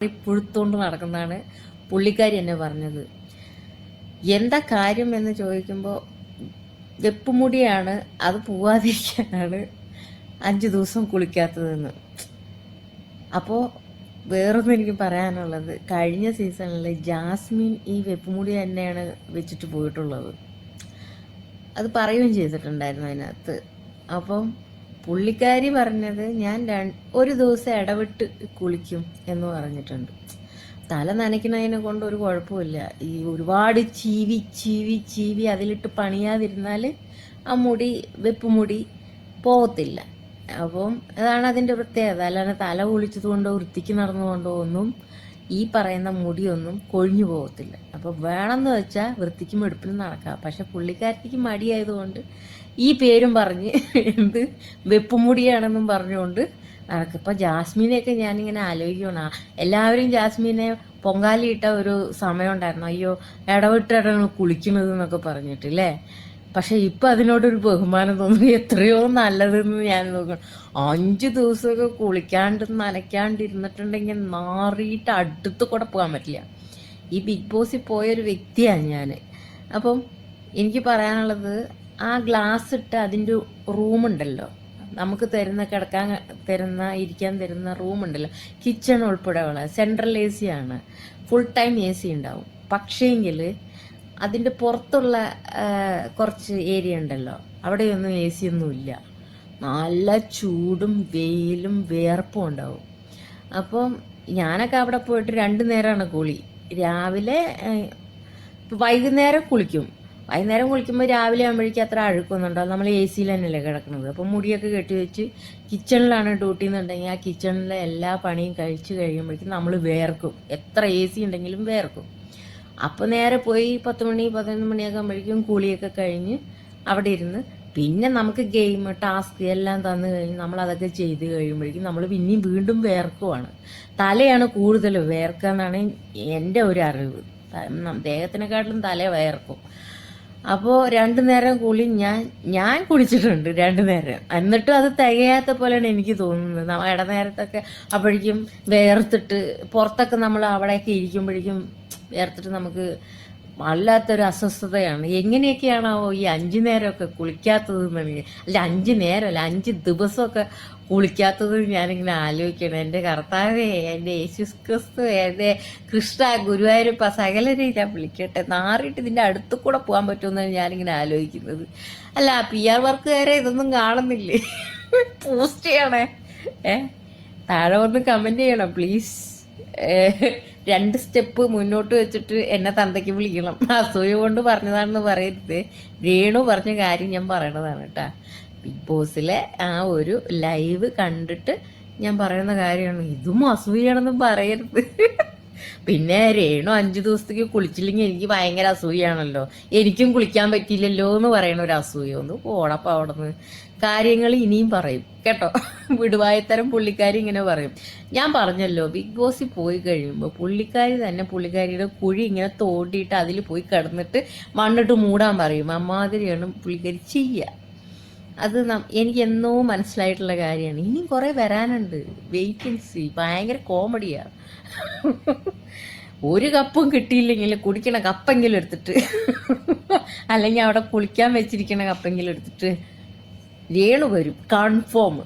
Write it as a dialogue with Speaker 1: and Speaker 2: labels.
Speaker 1: പുഴുത്തോണ്ട് നടക്കുന്നതാണ് പുള്ളിക്കാരി എന്നെ പറഞ്ഞത്. എന്താ കാര്യം എന്ന് ചോദിക്കുമ്പോൾ വെപ്പുമുടിയാണ് അത് പോവാതിരിക്കാനാണ് അഞ്ച് ദിവസം കുളിക്കാത്തതെന്ന്. അപ്പോൾ വേറൊന്നും എനിക്ക് പറയാനുള്ളത് കഴിഞ്ഞ സീസണിൽ ജാസ്മിൻ ഈ വെപ്പുമുടി തന്നെയാണ് വെച്ചിട്ട് പോയിട്ടുള്ളത്. അത് പറയുകയും ചെയ്തിട്ടുണ്ടായിരുന്നു അതിനകത്ത്. അപ്പം പുള്ളിക്കാരി പറഞ്ഞത് ഞാൻ ഒരു ദിവസം ഇടവിട്ട് കുളിക്കും എന്ന് പറഞ്ഞിട്ടുണ്ട്. തല നനയ്ക്കുന്നതിനെ കൊണ്ട് ഒരു കുഴപ്പമില്ല. ഈ ഒരുപാട് ചീവി ചീവി ചീവി അതിലിട്ട് പണിയാതിരുന്നാൽ ആ മുടി വെപ്പ് മുടി പോകത്തില്ല അപ്പം അതാണ് അതിന്റെ പ്രത്യേകത. അല്ലാതെ തല കുളിച്ചത് കൊണ്ടോ വൃത്തിക്ക് നടന്നുകൊണ്ടോ ഒന്നും ഈ പറയുന്ന മുടിയൊന്നും കൊഴിഞ്ഞു പോകത്തില്ല. അപ്പോൾ വേണമെന്ന് വെച്ചാൽ വൃത്തിക്കും എടുപ്പിനും നടക്കാം. പക്ഷെ പുള്ളിക്കാരിക്ക് മടിയായതുകൊണ്ട് ഈ പേരും പറഞ്ഞ് എന്ത് വെപ്പുമുടിയാണെന്നും പറഞ്ഞുകൊണ്ട് നടക്കും. ഇപ്പം ജാസ്മിനെയൊക്കെ ഞാനിങ്ങനെ ആലോചിക്കണം എല്ലാവരും ജാസ്മിനെ പൊങ്കാലിയിട്ട ഒരു സമയം ഉണ്ടായിരുന്നു. അയ്യോ ഇടവിട്ടിടങ്ങൾ കുളിക്കുന്നത് എന്നൊക്കെ പറഞ്ഞിട്ട് അല്ലേ പക്ഷെ ഇപ്പൊ അതിനോടൊരു ബഹുമാനം തോന്നുന്നു. എത്രയോ നല്ലതെന്ന് ഞാൻ നോക്കണം അഞ്ചു ദിവസമൊക്കെ കുളിക്കാണ്ട് നനയ്ക്കാണ്ട് ഇരുന്നിട്ടുണ്ടെങ്കിൽ നാറിയിട്ട് അടുത്ത് കൂടെ പോകാൻ പറ്റില്ല. ഈ ബിഗ് ബോസിൽ പോയൊരു വ്യക്തിയാണ് ഞാൻ അപ്പം എനിക്ക് പറയാനുള്ളത് ആ ഗ്ലാസ് ഇട്ട് അതിന്റെ റൂമുണ്ടല്ലോ നമുക്ക് തരുന്ന കിടക്കാൻ തരുന്ന ഇരിക്കാൻ തരുന്ന റൂമുണ്ടല്ലോ കിച്ചൺ ഉൾപ്പെടെയുള്ള സെൻട്രൽ എ സി ആണ്. ഫുൾ ടൈം എ സി ഉണ്ടാവും. പക്ഷേങ്കിൽ അതിന്റെ പുറത്തുള്ള കുറച്ച് ഏരിയ ഉണ്ടല്ലോ. അവിടെയൊന്നും എ സി ഒന്നും ഇല്ല. നല്ല ചൂടും വെയിലും വിയർപ്പും ഉണ്ടാവും. അപ്പം ഞാനൊക്കെ അവിടെ പോയിട്ട് രണ്ട് നേരമാണ് കുളി. രാവിലെ വൈകുന്നേരം കുളിക്കും. വൈകുന്നേരം കുളിക്കുമ്പോൾ രാവിലെ ആകുമ്പോഴേക്കും അത്ര അഴുക്കൊന്നും ഉണ്ടാവും നമ്മൾ എ സിയിൽ തന്നെയല്ലേ കിടക്കുന്നത്. അപ്പം മുടിയൊക്കെ കെട്ടി വെച്ച് കിച്ചണിലാണ് ഡ്യൂട്ടി എന്നുണ്ടെങ്കിൽ ആ കിച്ചണിലെ എല്ലാ പണിയും കഴിച്ച് കഴിയുമ്പോഴേക്കും നമ്മൾ വേർക്കും. എത്ര എ സി ഉണ്ടെങ്കിലും വേർക്കും. അപ്പോൾ നേരെ പോയി പത്ത് മണി പതിനൊന്ന് മണിയൊക്കെ ആകുമ്പോഴേക്കും കുളിയൊക്കെ കഴിഞ്ഞ് അവിടെ ഇരുന്ന്. പിന്നെ നമുക്ക് ഗെയിം ടാസ്ക് എല്ലാം തന്നു കഴിഞ്ഞ് നമ്മൾ അതൊക്കെ ചെയ്ത് കഴിയുമ്പോഴേക്കും നമ്മൾ പിന്നെയും വീണ്ടും വേർക്കുവാണ്. തലയാണ് കൂടുതൽ വേർക്കുക എന്നാണ് എന്റെ ഒരു അറിവ്. ദേഹത്തിനെക്കാട്ടിലും തല വേർക്കും. അപ്പോൾ രണ്ടു നേരം കുളി ഞാൻ ഞാൻ കുളിച്ചിട്ടുണ്ട് രണ്ടു നേരം. എന്നിട്ടും അത് തികയാത്ത പോലെയാണ് എനിക്ക് തോന്നുന്നത്. ഇടനേരത്തൊക്കെ അപ്പോഴേക്കും വേർത്തിട്ട് പുറത്തൊക്കെ നമ്മൾ അവിടെയൊക്കെ ഇരിക്കുമ്പോഴേക്കും വേർത്തിട്ട് നമുക്ക് വല്ലാത്തൊരു അസ്വസ്ഥതയാണ്. എങ്ങനെയൊക്കെയാണാവോ ഈ അഞ്ചു നേരമൊക്കെ കുളിക്കാത്തത് എന്നെനിക്ക് അല്ല അഞ്ച് നേരമല്ല അഞ്ച് ദിവസമൊക്കെ കുളിക്കാത്തത് ഞാനിങ്ങനെ ആലോചിക്കണം എന്റെ കർത്താവേ എന്റെ യേശുസ് ക്രിസ്തു എന്റെ കൃഷ്ണ ഗുരുവായൂരപ്പ സകലരെ ഞാൻ വിളിക്കട്ടെ. നാറിയിട്ട് ഇതിന്റെ അടുത്ത് കൂടെ പോകാൻ പറ്റുമെന്നാണ് ഞാനിങ്ങനെ ആലോചിക്കുന്നത്. അല്ല പി ആർ വർക്കുകാരെ ഇതൊന്നും കാണുന്നില്ലേ? പോസ്റ്റ് ചെയ്യണേ. ഏ? താഴെ വന്ന് കമന്റ് ചെയ്യണം പ്ലീസ് രണ്ട് സ്റ്റെപ്പ് മുന്നോട്ട് വെച്ചിട്ട് എന്നെ തന്തയ്ക്ക് വിളിക്കണം. അസൂയ കൊണ്ട് പറഞ്ഞതാണെന്ന് പറയരുത്. രേണു പറഞ്ഞ കാര്യം ഞാൻ പറയണതാണ് കേട്ടാ. ബിഗ് ബോസിലെ ആ ഒരു ലൈവ് കണ്ടിട്ട് ഞാൻ പറയുന്ന കാര്യമാണ്. ഇതും അസൂയാണെന്നും പറയരുത്. പിന്നെ രേണു അഞ്ചു ദിവസത്തേക്ക് കുളിച്ചില്ലെങ്കിൽ എനിക്ക് ഭയങ്കര അസൂയാണല്ലോ. എനിക്കും കുളിക്കാൻ പറ്റിയില്ലല്ലോ എന്ന് പറയണ ഒരു അസൂയ. ഒന്ന് പോടപ്പ അവിടെ നിന്ന് കാര്യങ്ങൾ ഇനിയും പറയും. കേട്ടോ? വിടുവായത്തരം പുള്ളിക്കാരി ഇങ്ങനെ പറയും. ഞാൻ പറഞ്ഞല്ലോ ബിഗ് ബോസിൽ പോയി കഴിയുമ്പോൾ പുള്ളിക്കാരി തന്നെ പുള്ളിക്കാരിയുടെ കുഴി ഇങ്ങനെ തോണ്ടിയിട്ട് അതിൽ പോയി കിടന്നിട്ട് മണ്ണിട്ട് മൂടാൻ പറയും. അമ്മാതിരിയാണ് പുള്ളിക്കാരി ചെയ്യുക. അത് എനിക്ക് എന്നോ മനസ്സിലായിട്ടുള്ള കാര്യമാണ്. ഇനിയും കുറേ വരാനുണ്ട്. വേക്കൻസി ഭയങ്കര കോമഡിയാണ് ഒരു കപ്പും കിട്ടിയില്ലെങ്കിൽ കുടിക്കണ കപ്പെങ്കിലും എടുത്തിട്ട്. അല്ലെങ്കിൽ അവിടെ കുളിക്കാൻ വെച്ചിരിക്കണ കപ്പെങ്കിലും എടുത്തിട്ട്. രേണു വരും. കൺഫേം